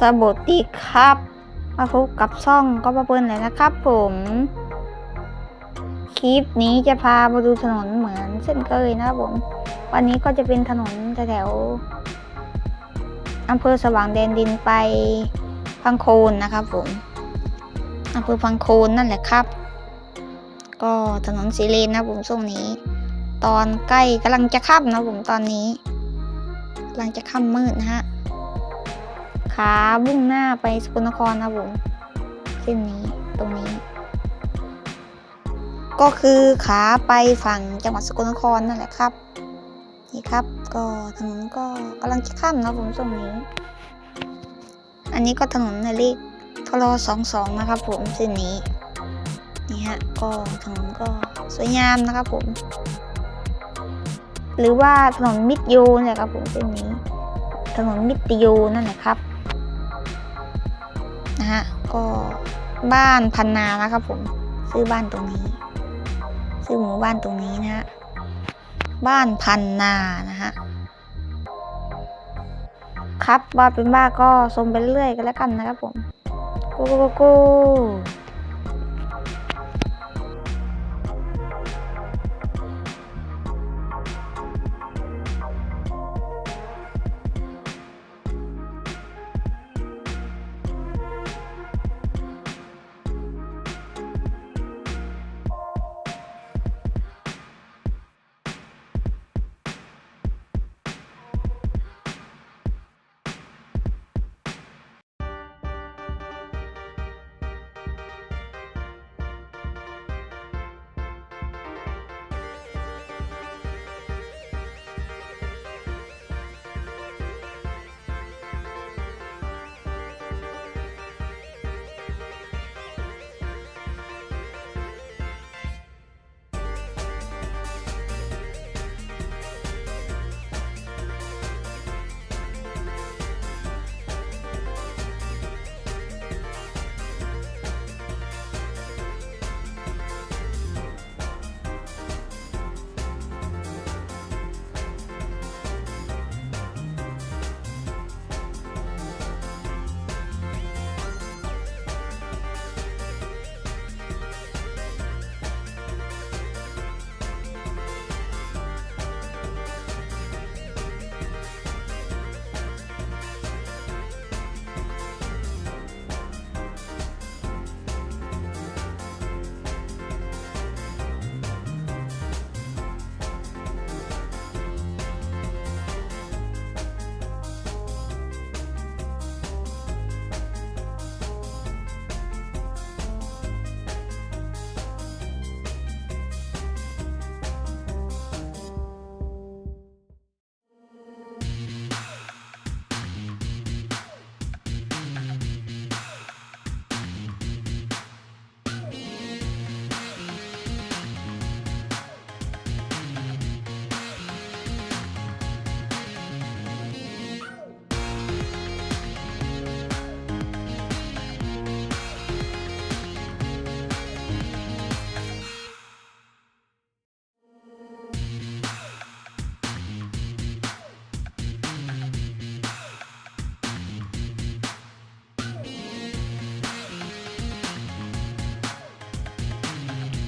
สวัสดีครับ มาพบกับช่องก็มาเปิ้ลเลยนะครับผม คลิปนี้จะพามาดูถนนเหมือนเช่นเคยนะครับผม วันนี้ก็จะเป็นถนนแถวอำเภอสว่างแดนดินไปพังโคนนะครับผมอำเภอพังโคนนั่นแหละครับ ก็ถนนสีเลนนะครับผมช่วงนี้ ตอนใกล้กำลังจะค่ำนะครับผมตอนนี้กำลังจะค่ำมืดนะฮะ ขาบุ่งหน้าไปสกลนครนะผมเส้นนี้ตรงนี้ ก็คือขาไปฝั่งจังหวัดสกลนครนั่นแหละครับ นี่ครับ ก็ถนนก็กำลังจะข้ามนะผมช่วงนี้ อันนี้ก็ถนนในเลขทรสองสองนะครับ ผมเส้นนี้นี่ฮะก็ถนนก็สวยงามนะครับผม หรือว่าถนนมิตรยูนี่แหละครับผมเส้นนี้ถนนมิตรยูนั่นแหละครับ นะฮะ ก็บ้านพันนานะครับผมซื้อบ้านตรงนี้ ซื้อหมู่บ้านตรงนี้นะฮะ บ้านพันนานะฮะ ครับว่าเป็นบ้าก็ชมไปเรื่อยกันแล้วกันนะครับผมกูกูกู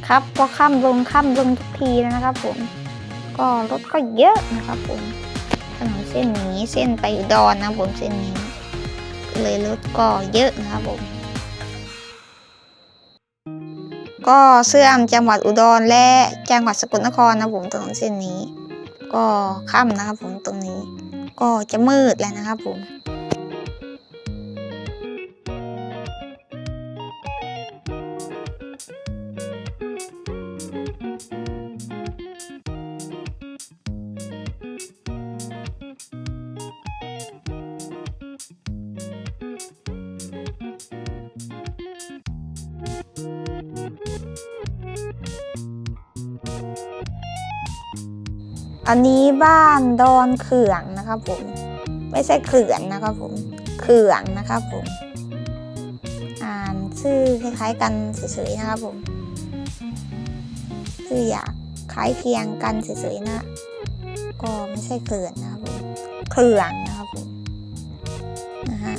ครับก็ข้ามลงข้ามลงทุกทีแล้วนะครับผม ก็รถก็เยอะนะครับผมถนนเส้นนี้เส้นไปอุดรนะผมเส้นนี้ เลยรถก็เยอะนะครับผม ก็เสื่อมจังหวัดอุดรและจังหวัดสกลนครนะผมถนนเส้นนี้ ก็ค่ำนะครับผมตรงนี้ ก็จะมืดแล้วนะครับผม อันนี้บ้านดอนเขื่องนะครับผม ไม่ใช่เขื่อนนะครับผมเขื่องนะครับผม อ่านชื่อคล้ายๆกันเฉยๆนะครับผมชื่ออยากคล้ายเคียงกันเฉยๆนะ ก็ไม่ใช่เขื่อนนะครับผมเขื่องนะครับผมนะฮะ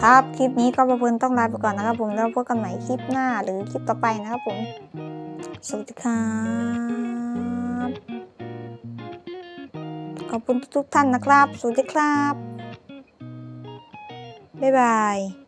ครับ คลิปนี้ก็ประเพินต้องลาไปก่อนนะครับผม แล้วพบกันใหม่คลิปหน้าหรือคลิปต่อไปนะครับผม สวัสดีครับ ขอบคุณทุกท่านนะครับ สวัสดีครับ บ๊ายบาย